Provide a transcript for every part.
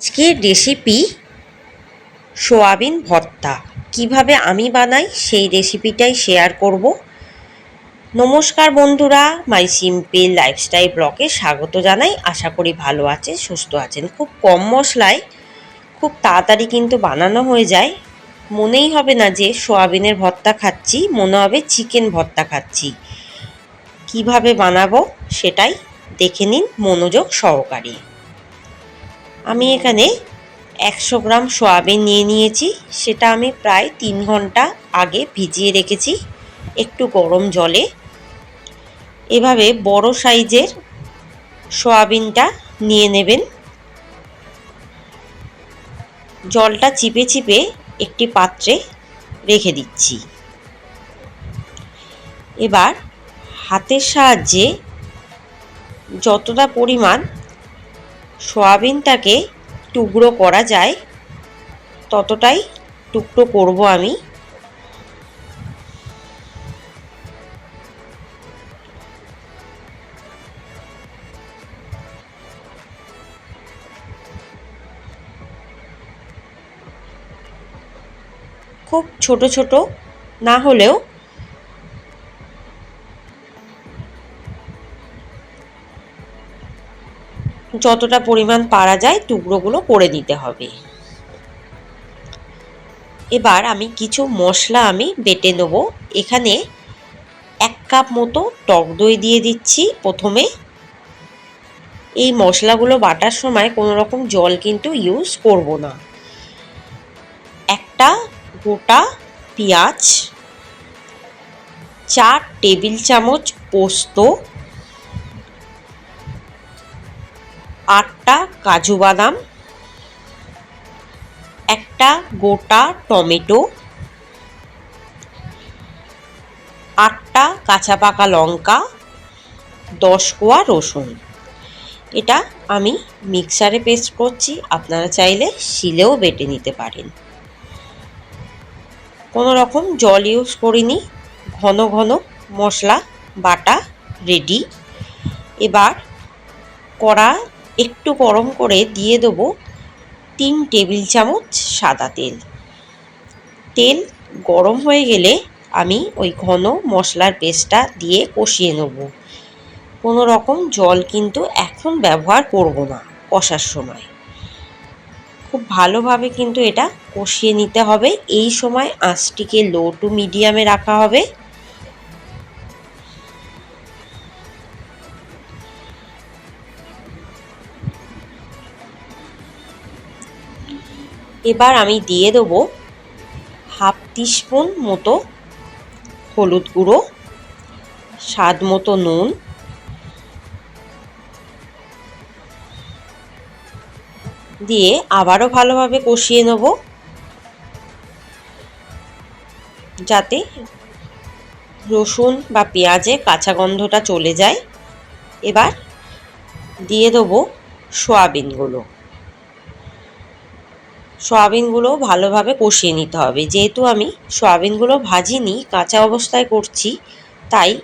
আজকের recipe soybean ভর্তা। কীভাবে আমি বানাই সেই রেসিপিটাই শেয়ার করব। নমস্কার বন্ধুরা মাই সিম্পল লাইফস্টাইল ব্লগে স্বাগত জানাই। আশা করি ভালো আছে, সুস্থ আছেন। খুব কম মশলায়, খুব তাড়াতাড়ি কিন্তু বানানো হয়ে যায়। মনেই হবে না যে সোয়াবিনের ভর্তা খাচ্ছি, মনে হবে চিকেন ভর্তা খাচ্ছি। কীভাবে বানাবো সেটাই দেখে নিন মনোযোগ সহকারে। আমি এখানে একশো গ্রাম সয়াবিন নিয়ে নিয়েছি। সেটা আমি প্রায় তিন ঘণ্টা আগে ভিজিয়ে রেখেছি, একটু গরম জলে। এভাবে বড় সাইজের সয়াবিনটা নিয়ে নেবেন। জলটা চিপে চিপে একটি পাত্রে রেখে দিচ্ছি। এবার হাতের সাহায্যে যতটা পরিমাণ সয়াবিনটাকে টুকরো করা যায়। ততটাই টুকরো করব আমি। খুব ছোট ছোট না হলেও যতটা পরিমাণ পারা যায়, টুকরোগুলো করে দিতে হবে। এবার আমি কিছু মশলা আমি বেটে নেব। এখানে এক কাপ মতো টক দই দিয়ে দিচ্ছি প্রথমে। এই মশলাগুলো বাটার সময় কোনো রকম জল কিন্তু ইউজ করব না। একটা গোটা পেঁয়াজ, চার টেবিল চামচ পোস্ত কাজু বাদাম, একটা গোটা টমেটো, আটটা কাঁচা পাকা লঙ্কা, দশ কোয়া রসুন। এটা আমি মিক্সারে পেস্ট করছি, আপনারা চাইলে শিলেও বেটে নিতে পারেন। কোনো রকম জল ইউজ করিনি, ঘন ঘন মশলা, বাটা, রেডি। এবার কড়া একটু গরম করে দিয়ে দেবো তিন টেবিল চামচ সাদা তেল। তেল গরম হয়ে গেলে আমি ওই ঘন মশলার পেস্টটা দিয়ে কষিয়ে নেব। কোনো রকম জল কিন্তু এখন ব্যবহার করব না কষার সময়। খুব ভালোভাবে কিন্তু এটা কষিয়ে নিতে হবে। এই সময় আঁচটিকে লো টু মিডিয়ামে রাখা হবে। এবার আমি দিয়ে দেবো হাফ টিস্পুন মতো হলুদ গুঁড়ো, স্বাদ মতো নুন, দিয়ে আবারও ভালোভাবে কষিয়ে নেব যাতে রসুন বা পেঁয়াজে কাঁচা গন্ধটা চলে যায়। এবার দিয়ে দেবো সোয়াবিনগুলো। সয়াবিনগুলো ভালোভাবে কষিয়ে নিতে হবে। যেহেতু আমি সয়াবিনগুলো ভাজিনি, কাঁচা অবস্থায় করছি, তাই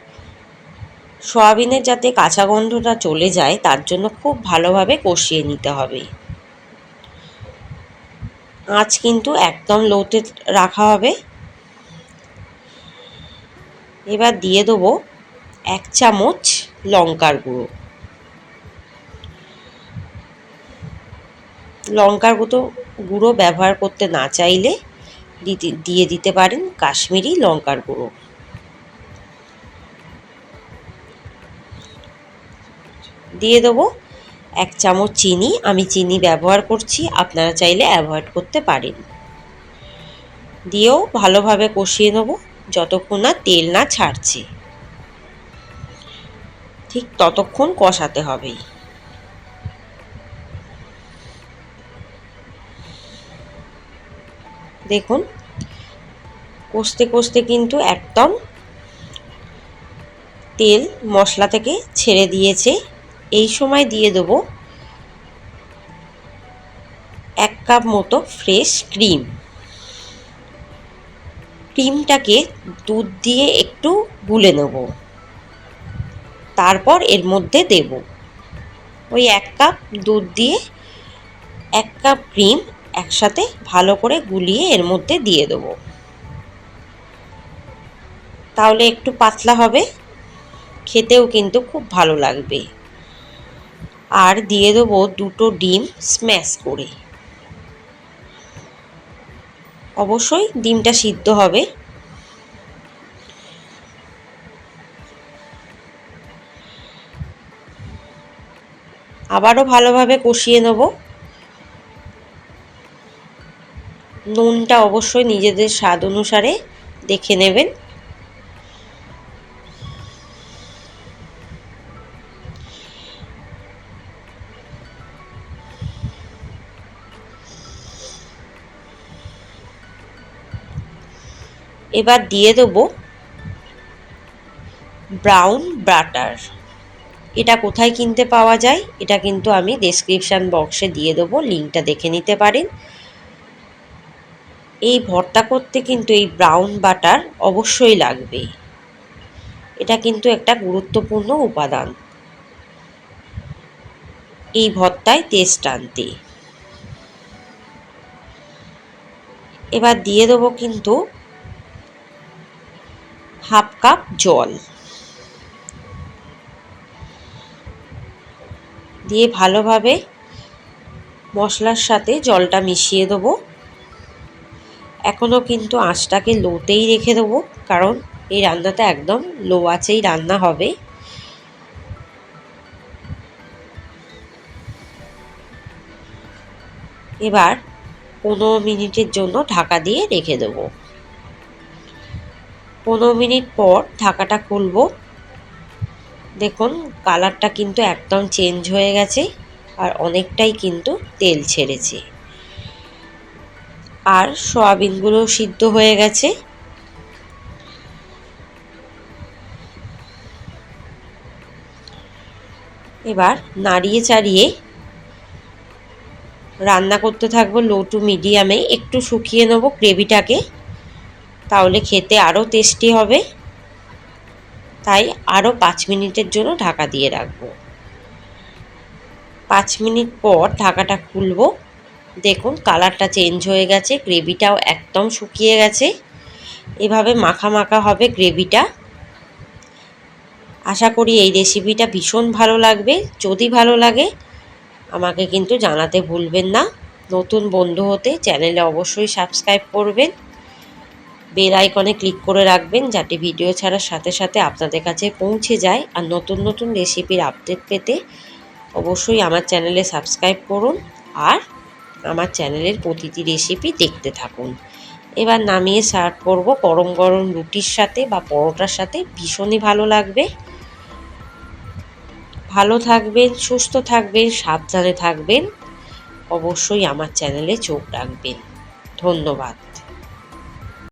সয়াবিনের যাতে কাঁচা গন্ধটা চলে যায়, তার জন্য খুব ভালোভাবে কষিয়ে নিতে হবে। আঁচ কিন্তু একদম লোতে রাখা হবে। এবার দিয়ে দেবো এক চামচ লঙ্কার গুঁড়ো। লঙ্কার গুঁড়ো গুঁড়ো ব্যবহার করতে না চাইলে দিয়ে দিতে পারেন কাশ্মীরি লঙ্কার গুঁড়ো। দিয়ে দেবো এক চামচ চিনি। আমি চিনি ব্যবহার করছি, আপনারা চাইলে অ্যাভয়েড করতে পারেন। দিয়েও ভালোভাবে কষিয়ে নেব, যতক্ষণ না তেল না ছাড়ছে। ঠিক ততক্ষণ কষাতে হবেই দেখুন, কষতে কষতে কিন্তু একদম তেল মশলা থেকে ছেড়ে দিয়েছে। এই সময় দিয়ে দেবো এক কাপ মতো ফ্রেশ ক্রিম। ক্রিমটাকে দুধ দিয়ে একটু গুলে নেব। তারপর এর মধ্যে দেব। ওই এক কাপ দুধ দিয়ে এক কাপ ক্রিম একসাথে ভালো করে গুলিয়ে এর মধ্যে দিয়ে দেবো। তাহলে একটু পাতলা হবে। খেতেও কিন্তু খুব ভালো লাগবে। আর দিয়ে দেবো দুটো ডিম স্ম্যাশ করে। অবশ্যই ডিমটা সিদ্ধ হবে। আবারও ভালোভাবে কষিয়ে নেব। নুনটা অবশ্যই নিজেদের স্বাদ অনুসারে দেখে নেবেন। এবার দিয়ে দেবো ব্রাউন বাটার এটা কোথায় কিনতে পাওয়া যায়, এটা কিন্তু আমি ডেসক্রিপশান বক্সে দিয়ে দেবো লিঙ্কটা দেখে নিতে পারেন। এই ভর্তা করতে কিন্তু এই ব্রাউন বাটার অবশ্যই লাগবে। এটা কিন্তু একটা গুরুত্বপূর্ণ উপাদান। এই ভর্তায় টেস্ট আনতে। এবার দিয়ে দেবো কিন্তু হাফ কাপ জল। দিয়ে ভালোভাবে মশলার সাথে জলটা মিশিয়ে দেবো। এখনও কিন্তু আঁচটাকে লোতেই রেখে দেবো, কারণ এই রান্নাটা একদম লো আঁচেই রান্না হবে। এবার পনেরো মিনিটের জন্য ঢাকা দিয়ে রেখে দেবো। পনেরো মিনিট পর ঢাকাটা খুলবো। দেখুন, কালারটা কিন্তু একদম চেঞ্জ হয়ে গেছে, আর অনেকটাই কিন্তু তেল ছেড়েছে। আর সয়াবিনগুলো সিদ্ধ হয়ে গেছে। এবার নাড়িয়ে চাড়িয়ে রান্না করতে থাকব লো টু মিডিয়ামে একটু শুকিয়ে নেব গ্রেভিটাকে, তাহলে খেতে আরও টেস্টি হবে। তাই আরও পাঁচ মিনিটের জন্য ঢাকা দিয়ে রাখব। পাঁচ মিনিট পর ঢাকাটা খুলবো। দেখুন, কালারটা চেঞ্জ হয়ে গেছে, গ্রেভিটাও একদম শুকিয়ে গেছে। এভাবে মাখা মাখা হবে গ্রেভিটা। আশা করি এই রেসিপিটা ভীষণ ভালো লাগবে। যদি ভালো লাগে, আমাকে কিন্তু জানাতে ভুলবেন না। নতুন বন্ধু হতে চ্যানেলে অবশ্যই সাবস্ক্রাইব করবেন। বেল আইকনে ক্লিক করে রাখবেন, যাতে ভিডিও ছাড়ার সাথে সাথে আপনাদের কাছে পৌঁছে যায়। আর নতুন নতুন রেসিপির আপডেট পেতে অবশ্যই আমার চ্যানেলে সাবস্ক্রাইব করুন। আর আমার চ্যানেলের প্রতিটি রেসিপি দেখতে থাকুন। এবার নামিয়ে সার্ভ করব গরম গরম রুটির সাথে বা পরোটার সাথে। ভীষণই ভালো লাগবে। ভালো থাকবেন, সুস্থ থাকবেন, সাবধানে থাকবেন। অবশ্যই আমার চ্যানেলে চোখ রাখবেন। ধন্যবাদ।